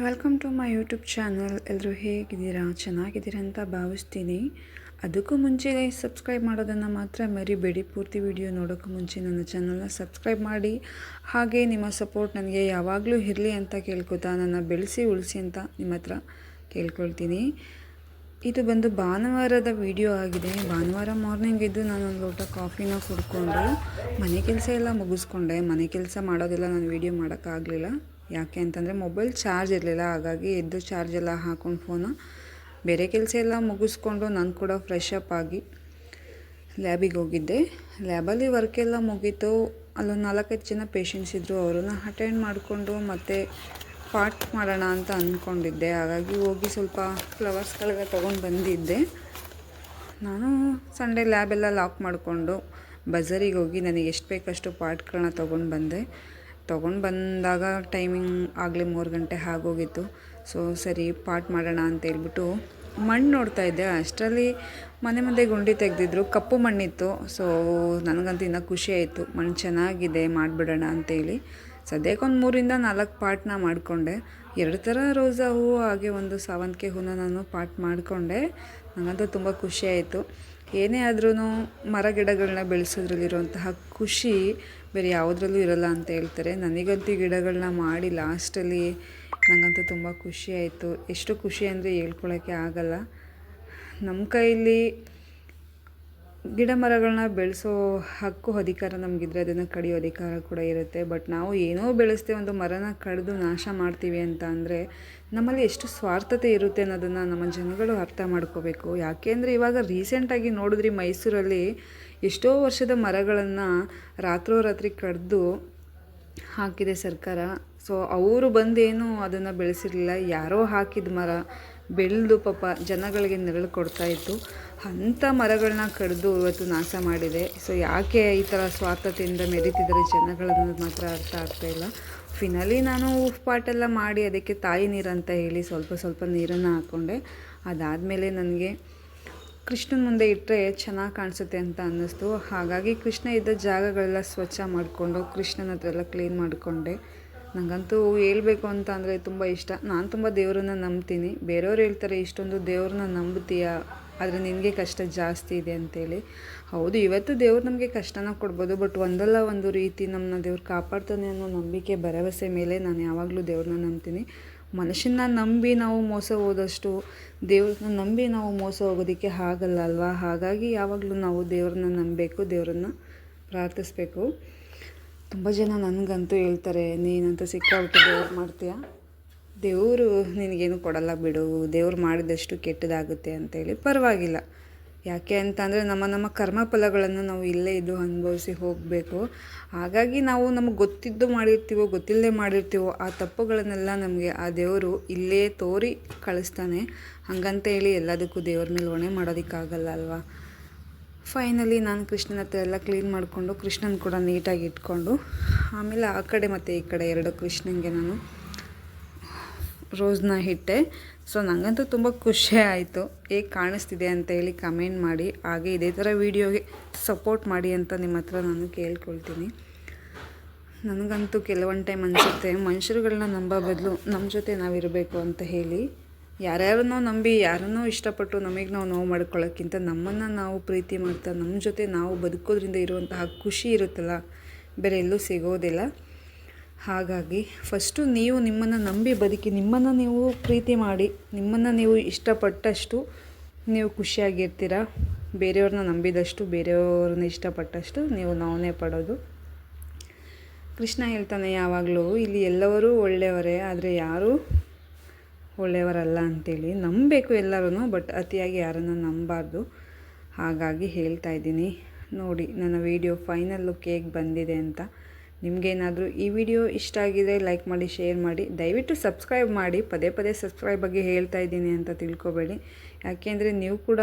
Welcome to my YouTube channel. ಎಲ್ಲರೂ ಹೇಗಿದ್ದೀರಾ? ಚೆನ್ನಾಗಿದ್ದೀರಾ ಅಂತ ಭಾವಿಸ್ತೀನಿ. ಅದಕ್ಕೂ ಮುಂಚೆ ಸಬ್ಸ್ಕ್ರೈಬ್ ಮಾಡೋದನ್ನು ಮಾತ್ರ ಮರಿಬೇಡಿ. ಪೂರ್ತಿ ವಿಡಿಯೋ ನೋಡೋಕ್ಕೂ ಮುಂಚೆ ನನ್ನ ಚಾನಲ್ನ ಸಬ್ಸ್ಕ್ರೈಬ್ ಮಾಡಿ. ಹಾಗೆ ನಿಮ್ಮ ಸಪೋರ್ಟ್ ನನಗೆ ಯಾವಾಗಲೂ ಇರಲಿ ಅಂತ ಕೇಳ್ಕೊತಾ, ನನ್ನ ಬೆಳೆಸಿ ಉಳಿಸಿ ಅಂತ ನಿಮ್ಮ ಹತ್ರ ಕೇಳ್ಕೊಳ್ತೀನಿ. ಇದು ಬಂದು ಭಾನುವಾರದ ವಿಡಿಯೋ ಆಗಿದೆ. ಭಾನುವಾರ ಮಾರ್ನಿಂಗ್ ಇದ್ದು ನಾನು ಒಂದು ಲೋಟ ಕಾಫಿನ ಕುಡ್ಕೊಂಡು ಮನೆ ಕೆಲಸ ಎಲ್ಲ ಮುಗಿಸ್ಕೊಂಡೆ. ಮನೆ ಕೆಲಸ ಮಾಡೋದೆಲ್ಲ ನಾನು ವಿಡಿಯೋ ಮಾಡೋಕ್ಕಾಗಲಿಲ್ಲ. ಯಾಕೆ ಅಂತಂದರೆ ಮೊಬೈಲ್ ಚಾರ್ಜ್ ಇರಲಿಲ್ಲ, ಹಾಗಾಗಿ ಎದ್ದು ಚಾರ್ಜ್ ಎಲ್ಲ ಹಾಕೊಂಡು ಫೋನು ಬೇರೆ ಕೆಲಸ ಎಲ್ಲ ಮುಗಿಸ್ಕೊಂಡು ನಾನು ಕೂಡ ಫ್ರೆಶ್ ಅಪ್ ಆಗಿ ಲ್ಯಾಬಿಗೆ ಹೋಗಿದ್ದೆ. ಲ್ಯಾಬಲ್ಲಿ ವರ್ಕ್ ಎಲ್ಲ ಮುಗೀತು. ಅಲ್ಲೊಂದು ನಾಲ್ಕೈದು ಜನ ಪೇಷಂಟ್ಸ್ ಇದ್ದರು ಅವರನ್ನು ಅಟೆಂಡ್ ಮಾಡಿಕೊಂಡು ಮತ್ತೆ ಪಾರ್ಟ್ ಮಾಡೋಣ ಅಂತ ಅಂದ್ಕೊಂಡಿದ್ದೆ ಹಾಗಾಗಿ ಹೋಗಿ ಸ್ವಲ್ಪ ಫ್ಲವರ್ಸ್ಗಳಿಗೆ ತೊಗೊಂಡು ಬಂದಿದ್ದೆ. ನಾನು ಸಂಡೇ ಲ್ಯಾಬೆಲ್ಲ ಲಾಕ್ ಮಾಡಿಕೊಂಡು ಬಜಾರಿಗೆ ಹೋಗಿ ನನಗೆ ಎಷ್ಟು ಬೇಕಷ್ಟು ಪಾರ್ಟ್ಗಳನ್ನ ತೊಗೊಂಡು ಬಂದೆ. ತೊಗೊಂಡು ಬಂದಾಗ ಟೈಮಿಂಗ್ ಆಗಲೇ ಮೂರು ಗಂಟೆ ಆಗೋಗಿತ್ತು. ಸೊ ಸರಿ, ಪಾಟ್ ಮಾಡೋಣ ಅಂತ ಹೇಳ್ಬಿಟ್ಟು ಮಣ್ಣು ನೋಡ್ತಾ ಇದ್ದೆ. ಅಷ್ಟರಲ್ಲಿ ಮನೆ ಮುಂದೆ ಗುಂಡಿ ತೆಗೆದಿದ್ರು. ಕಪ್ಪು ಮಣ್ಣಿತ್ತು. ಸೊ ನನಗಂತೂ ಇನ್ನೂ ಖುಷಿ ಆಯಿತು. ಮಣ್ಣು ಚೆನ್ನಾಗಿದೆ, ಮಾಡಿಬಿಡೋಣ ಅಂತೇಳಿ. ಸದ್ಯಕ್ಕೆ ಒಂದು ಮೂರಿಂದ ನಾಲ್ಕು ಪಾಟ್ನ ಮಾಡಿಕೊಂಡೆ. ಎರಡು ಥರ ರೋಸಾ ಹೂವು ಹಾಗೆ ಒಂದು ಸಾವಂತಿಗೆ ಹೂವನ್ನ ನಾನು ಪಾಟ್ ಮಾಡಿಕೊಂಡೆ. ನನಗಂತೂ ತುಂಬ ಖುಷಿ ಆಯಿತು. ಏನೇ ಆದ್ರೂ ಮರ ಗಿಡಗಳನ್ನ ಬೆಳೆಸೋದ್ರಲ್ಲಿರುವಂತಹ ಖುಷಿ ಬೇರೆ ಯಾವುದ್ರಲ್ಲೂ ಇರಲ್ಲ ಅಂತ ಹೇಳ್ತಾರೆ. ನನಗಂತೂ ಗಿಡಗಳನ್ನ ಮಾಡಿ ಲಾಸ್ಟಲ್ಲಿ ನನಗಂತೂ ತುಂಬ ಖುಷಿ ಆಯಿತು. ಎಷ್ಟು ಖುಷಿ ಅಂದರೆ ಹೇಳ್ಕೊಳಕ್ಕೆ ಆಗಲ್ಲ. ನಮ್ಮ ಕೈಲಿ ಗಿಡ ಮರಗಳನ್ನ ಬೆಳೆಸೋ ಹಕ್ಕು ಅಧಿಕಾರ ನಮಗಿದ್ರೆ ಅದನ್ನು ಕಡಿಯೋ ಅಧಿಕಾರ ಕೂಡ ಇರುತ್ತೆ. ಬಟ್ ನಾವು ಏನೋ ಬೆಳೆಸ್ತೇವೆ ಒಂದು ಮರನ ಕಡಿದು ನಾಶ ಮಾಡ್ತೀವಿ ಅಂತ ಅಂದರೆ ನಮ್ಮಲ್ಲಿ ಎಷ್ಟು ಸ್ವಾರ್ಥತೆ ಇರುತ್ತೆ ಅನ್ನೋದನ್ನು ನಮ್ಮ ಜನಗಳು ಅರ್ಥ ಮಾಡ್ಕೋಬೇಕು. ಯಾಕೆಂದರೆ ಇವಾಗ ರೀಸೆಂಟಾಗಿ ನೋಡಿದ್ರಿ ಮೈಸೂರಲ್ಲಿ ಎಷ್ಟೋ ವರ್ಷದ ಮರಗಳನ್ನು ರಾತ್ರೋರಾತ್ರಿ ಕಡಿದು ಹಾಕಿದೆ ಸರ್ಕಾರ. ಸೊ ಅವರು ಬಂದೇನು ಅದನ್ನು ಬೆಳೆಸಿರಲಿಲ್ಲ. ಯಾರೋ ಹಾಕಿದ ಮರ ಬೆಳೆದು ಪಾಪ ಜನಗಳಿಗೆ ನೆರಳು ಕೊಡ್ತಾಯಿತ್ತು ಅಂಥ ಮರಗಳನ್ನ ಕಡಿದು ಇವತ್ತು ನಾಶ ಮಾಡಿದೆ. ಸೊ ಯಾಕೆ ಈ ಥರ ಸ್ವಾರ್ಥತೆಯಿಂದ ಮೆರಿತಿದ್ದಾರೆ ಜನಗಳನ್ನೋದು ಮಾತ್ರ ಅರ್ಥ ಆಗ್ತಾಯಿಲ್ಲ ಫಿನಲಿ ನಾನು ಉಫ್ ಪಾಟೆಲ್ಲ ಮಾಡಿ ಅದಕ್ಕೆ ತಾಯಿ ನೀರು ಅಂತ ಹೇಳಿ ಸ್ವಲ್ಪ ಸ್ವಲ್ಪ ನೀರನ್ನು ಹಾಕ್ಕೊಂಡೆ ಅದಾದಮೇಲೆ ನನಗೆ ಕೃಷ್ಣನ ಮುಂದೆ ಇಟ್ಟರೆ ಚೆನ್ನಾಗಿ ಕಾಣಿಸುತ್ತೆ ಅಂತ ಅನ್ನಿಸ್ತು. ಹಾಗಾಗಿ ಕೃಷ್ಣ ಇದ್ದ ಜಾಗಗಳೆಲ್ಲ ಸ್ವಚ್ಛ ಮಾಡಿಕೊಂಡು ಕೃಷ್ಣನ ಹತ್ರ ಎಲ್ಲ ಕ್ಲೀನ್ ಮಾಡಿಕೊಂಡೆ. ನನಗಂತೂ ಹೇಳಬೇಕು ಅಂತ ಅಂದರೆ ತುಂಬ ಇಷ್ಟ. ನಾನು ತುಂಬ ದೇವರನ್ನ ನಂಬ್ತೀನಿ. ಬೇರೆಯವ್ರು ಹೇಳ್ತಾರೆ, ಇಷ್ಟೊಂದು ದೇವ್ರನ್ನ ನಂಬ್ತೀಯ? ಆದರೆ ನಿನಗೆ ಕಷ್ಟ ಜಾಸ್ತಿ ಇದೆ ಅಂತೇಳಿ. ಹೌದು, ಇವತ್ತು ದೇವ್ರು ನಮಗೆ ಕಷ್ಟನ ಕೊಡ್ಬೋದು, ಬಟ್ ಒಂದಲ್ಲ ಒಂದು ರೀತಿ ನಮ್ಮನ್ನ ದೇವ್ರು ಕಾಪಾಡ್ತಾನೆ ಅನ್ನೋ ನಂಬಿಕೆ, ಭರವಸೆ ಮೇಲೆ ನಾನು ಯಾವಾಗಲೂ ದೇವ್ರನ್ನ ನಂಬ್ತೀನಿ. ಮನುಷ್ಯನ ನಂಬಿ ನಾವು ಮೋಸ ಹೋದಷ್ಟು, ದೇವ್ರನ್ನ ನಂಬಿ ನಾವು ಮೋಸ ಹೋಗೋದಕ್ಕೆ ಆಗಲ್ಲ ಅಲ್ವಾ? ಹಾಗಾಗಿ ಯಾವಾಗಲೂ ನಾವು ದೇವ್ರನ್ನ ನಂಬಬೇಕು, ದೇವ್ರನ್ನ ಪ್ರಾರ್ಥಿಸ್ಬೇಕು. ತುಂಬ ಜನ ನನಗಂತೂ ಹೇಳ್ತಾರೆ, ನೀನಂತ ಸಿಕ್ಕಾಬಿಟ್ಟು ದೇವ್ರು ಮಾಡ್ತೀಯ? ದೇವರು ನಿನಗೇನು ಕೊಡಲ್ಲ ಬಿಡು, ದೇವ್ರು ಮಾಡಿದಷ್ಟು ಕೆಟ್ಟದಾಗುತ್ತೆ ಅಂತೇಳಿ ಪರವಾಗಿಲ್ಲ. ಯಾಕೆ ಅಂತಂದರೆ ನಮ್ಮ ನಮ್ಮ ಕರ್ಮ ಫಲಗಳನ್ನು ನಾವು ಇಲ್ಲೇ ಇದ್ದು ಅನುಭವಿಸಿ ಹೋಗಬೇಕು. ಹಾಗಾಗಿ ನಾವು ನಮಗೆ ಗೊತ್ತಿದ್ದು ಮಾಡಿರ್ತೀವೋ, ಗೊತ್ತಿಲ್ಲದೆ ಮಾಡಿರ್ತೀವೋ, ಆ ತಪ್ಪುಗಳನ್ನೆಲ್ಲ ನಮಗೆ ಆ ದೇವರು ಇಲ್ಲೇ ತೋರಿ ಕಳಿಸ್ತಾನೆ. ಹಾಗಂತ ಹೇಳಿ ಎಲ್ಲದಕ್ಕೂ ದೇವ್ರ ಮೇಲೆ ಹೊಣೆ ಮಾಡೋದಕ್ಕಾಗಲ್ಲ ಅಲ್ವಾ? ಫೈನಲಿ ನಾನು ಕೃಷ್ಣನ ಹತ್ರ ಎಲ್ಲ ಕ್ಲೀನ್ ಮಾಡಿಕೊಂಡು ಕೃಷ್ಣನ ಕೂಡ ನೀಟಾಗಿ ಇಟ್ಕೊಂಡು, ಆಮೇಲೆ ಆ ಕಡೆ ಮತ್ತು ಈ ಕಡೆ ಎರಡು ಕೃಷ್ಣನಿಗೆ ನಾನು ರೋಸ್ನ ಇಟ್ಟೆ ಸೊ ನನಗಂತೂ ತುಂಬ ಖುಷಿ ಆಯಿತು. ಹೇಗೆ ಕಾಣಿಸ್ತಿದೆ ಅಂತ ಹೇಳಿ ಕಮೆಂಟ್ ಮಾಡಿ. ಹಾಗೆ ಇದೇ ಥರ ವೀಡಿಯೋಗೆ ಸಪೋರ್ಟ್ ಮಾಡಿ ಅಂತ ನಿಮ್ಮ ಹತ್ರ ನಾನು ಕೇಳ್ಕೊಳ್ತೀನಿ. ನನಗಂತೂ ಕೆಲವೊಂದು ಟೈಮ್ ಅನಿಸುತ್ತೆ. ಮನುಷ್ಯರುಗಳನ್ನ ನಂಬೋ ಬದಲು ನಮ್ಮ ಜೊತೆ ನಾವಿರಬೇಕು ಅಂತ ಹೇಳಿ. ಯಾರ್ಯಾರನ್ನೋ ನಂಬಿ, ಯಾರನ್ನೋ ಇಷ್ಟಪಟ್ಟು ನಮಗೆ ನಾವು ನೋವು ಮಾಡ್ಕೊಳ್ಳೋಕ್ಕಿಂತ ನಮ್ಮನ್ನು ನಾವು ಪ್ರೀತಿ ಮಾಡ್ತಾ ನಮ್ಮ ಜೊತೆ ನಾವು ಬದುಕೋದ್ರಿಂದ ಇರುವಂತಹ ಖುಷಿ ಇರುತ್ತಲ್ಲ? ಬೇರೆ ಎಲ್ಲೂ ಸಿಗೋದಿಲ್ಲ. ಹಾಗಾಗಿ ಫಸ್ಟು ನೀವು ನಿಮ್ಮನ್ನು ನಂಬಿ ಬದುಕಿ, ನಿಮ್ಮನ್ನು ನೀವು ಪ್ರೀತಿ ಮಾಡಿ, ನಿಮ್ಮನ್ನು ನೀವು ಇಷ್ಟಪಟ್ಟಷ್ಟು ನೀವು ಖುಷಿಯಾಗಿರ್ತೀರ? ಬೇರೆಯವ್ರನ್ನ ನಂಬಿದಷ್ಟು, ಬೇರೆಯವ್ರನ್ನ ಇಷ್ಟಪಟ್ಟಷ್ಟು ನೀವು ನೋವನ್ನೇ ಪಡೋದು. ಕೃಷ್ಣ ಹೇಳ್ತಾನೆ ಯಾವಾಗಲೂ, ಇಲ್ಲಿ ಎಲ್ಲವರೂ ಒಳ್ಳೆಯವರೇ, ಆದರೆ ಯಾರೂ ಒಳ್ಳೆಯವರಲ್ಲ ಅಂಥೇಳಿ ನಂಬಬೇಕು ಎಲ್ಲರೂ ಬಟ್ ಅತಿಯಾಗಿ ಯಾರನ್ನು ನಂಬಾರ್ದು. ಹಾಗಾಗಿ ಹೇಳ್ತಾ ಇದ್ದೀನಿ. ನೋಡಿ, ನನ್ನ ವಿಡಿಯೋ ಫೈನಲ್ ಲುಕ್ ಹೇಗೆ ಬಂದಿದೆ ಅಂತ. ನಿಮಗೇನಾದರೂ ಈ ವಿಡಿಯೋ ಇಷ್ಟ ಆಗಿದೆ ಲೈಕ್ ಮಾಡಿ ಶೇರ್ ಮಾಡಿ, ದಯವಿಟ್ಟು ಸಬ್ಸ್ಕ್ರೈಬ್ ಮಾಡಿ. ಪದೇ ಪದೇ ಸಬ್ಸ್ಕ್ರೈಬ್ ಬಗ್ಗೆ ಹೇಳ್ತಾ ಇದ್ದೀನಿ ಅಂತ ತಿಳ್ಕೊಬೇಡಿ. ಯಾಕೆಂದರೆ ನೀವು ಕೂಡ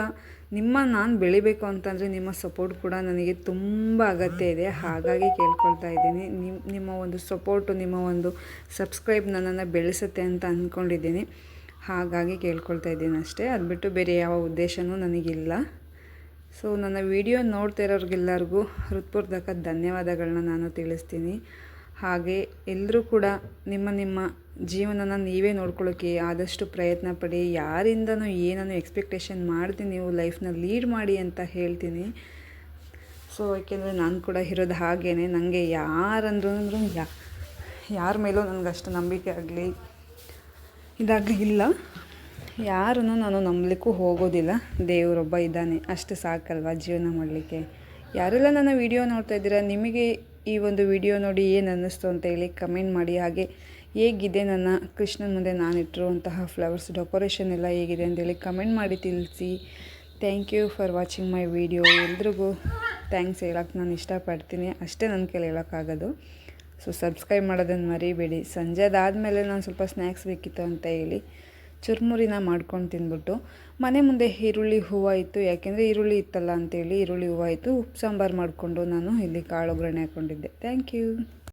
ನಿಮ್ಮ ನಾನು ಬೆಳಿಬೇಕು ಅಂತಂದರೆ ನಿಮ್ಮ ಸಪೋರ್ಟ್ ಕೂಡ ನನಗೆ ತುಂಬ ಅಗತ್ಯ ಇದೆ. ಹಾಗಾಗಿ ಕೇಳ್ಕೊಳ್ತಾ ಇದ್ದೀನಿ. ನಿಮ್ಮ ನಿಮ್ಮ ಒಂದು ಸಪೋರ್ಟು ನಿಮ್ಮ ಒಂದು ಸಬ್ಸ್ಕ್ರೈಬ್ ನನ್ನನ್ನು ಬೆಳೆಸುತ್ತೆ ಅಂತ ಅಂದ್ಕೊಂಡಿದ್ದೀನಿ ಹಾಗಾಗಿ ಕೇಳ್ಕೊಳ್ತಾ ಇದ್ದೀನಿ ಅಷ್ಟೇ. ಅದು ಬಿಟ್ಟು ಬೇರೆ ಯಾವ ಉದ್ದೇಶವೂ ನನಗಿಲ್ಲ. ಸೊ, ನನ್ನ ವಿಡಿಯೋ ನೋಡ್ತಾ ಇರೋರಿಗೆಲ್ಲರಿಗೂ ಹೃತ್ಪೂರ್ವಕ ಧನ್ಯವಾದಗಳನ್ನ ನಾನು ತಿಳಿಸ್ತೀನಿ. ಹಾಗೆ ಎಲ್ಲರೂ ಕೂಡ ನಿಮ್ಮ ನಿಮ್ಮ ಜೀವನನ ನೀವೇ ನೋಡ್ಕೊಳ್ಳೋಕ್ಕೆ ಆದಷ್ಟು ಪ್ರಯತ್ನ ಪಡಿ. ಯಾರಿಂದನೂ ಏನನ್ನು ಎಕ್ಸ್ಪೆಕ್ಟೇಷನ್ ಮಾಡ್ತೀನಿ ನೀವು ಲೈಫ್ನ ಲೀಡ್ ಮಾಡಿ ಅಂತ ಹೇಳ್ತೀನಿ. ಸೊ ಏಕೆಂದರೆ ನಾನು ಕೂಡ ಇರೋದು ಹಾಗೇ ನನಗೆ ಯಾರಂದ್ರೂ ಯಾ, ಯಾರ ಮೇಲೂ ನನಗೆ ಅಷ್ಟು ನಂಬಿಕೆ ಆಗಲಿ, ಇದಾಗಲಿ ಇಲ್ಲ. ಯಾರನ್ನು ನಾನು ನಂಬಲಿಕ್ಕೂ ಹೋಗೋದಿಲ್ಲ. ದೇವರೊಬ್ಬ ಇದ್ದಾನೆ. ಅಷ್ಟು ಸಾಕಲ್ವಾ ಜೀವನ ಮಾಡಲಿಕ್ಕೆ? ಯಾರೆಲ್ಲ ನನ್ನ ವಿಡಿಯೋ ನೋಡ್ತಾ ಇದ್ದೀರಾ, ನಿಮಗೆ ಈ ಒಂದು ವಿಡಿಯೋ ನೋಡಿ ಏನು ಅನ್ನಿಸ್ತು ಅಂತ ಹೇಳಿ ಕಮೆಂಟ್ ಮಾಡಿ. ಹಾಗೆ ಹೇಗಿದೆ ನನ್ನ ಕೃಷ್ಣನ ಮುಂದೆ ನಾನಿಟ್ಟಿರುವಂತಹ ಫ್ಲವರ್ಸ್ ಡೆಕೋರೇಷನ್ ಎಲ್ಲ ಹೇಗಿದೆ ಅಂತೇಳಿ ಕಮೆಂಟ್ ಮಾಡಿ ತಿಳಿಸಿ. Thank you for watching my video ಎಲ್ರಿಗೂ ಥ್ಯಾಂಕ್ಸ್ ಹೇಳೋಕ್ಕೆ ನಾನು ಇಷ್ಟಪಡ್ತೀನಿ. ಅಷ್ಟೇ ನನ್ನ ಕೈಲಿ ಹೇಳೋಕ್ಕಾಗೋದು. ಸೊ ಸಬ್ಸ್ಕ್ರೈಬ್ ಮಾಡೋದನ್ನು ಮರಿಬೇಡಿ. ಸಂಜೆ ಅದಾದಮೇಲೆ ನಾನು ಸ್ವಲ್ಪ ಸ್ನ್ಯಾಕ್ಸ್ ಬೇಕಿತ್ತು ಅಂತ ಹೇಳಿ. ಚುರುಮುರಿನ ಮಾಡ್ಕೊಂಡು ತಿಂದ್ಬಿಟ್ಟು ಮನೆ ಮುಂದೆ ಈರುಳ್ಳಿ ಹೂವು ಇತ್ತು. ಯಾಕೆಂದರೆ ಈರುಳ್ಳಿ ಇತ್ತಲ್ಲ ಅಂತೇಳಿ ಈರುಳ್ಳಿ ಹೂವು ಇತ್ತು. ಉಪ್ಪು ಸಾಂಬಾರು ಮಾಡಿಕೊಂಡು ನಾನು ಇಲ್ಲಿ ಕಾಳು ಒಗ್ಗರಣೆ ಹಾಕ್ಕೊಂಡಿದ್ದೆ ಥ್ಯಾಂಕ್ ಯು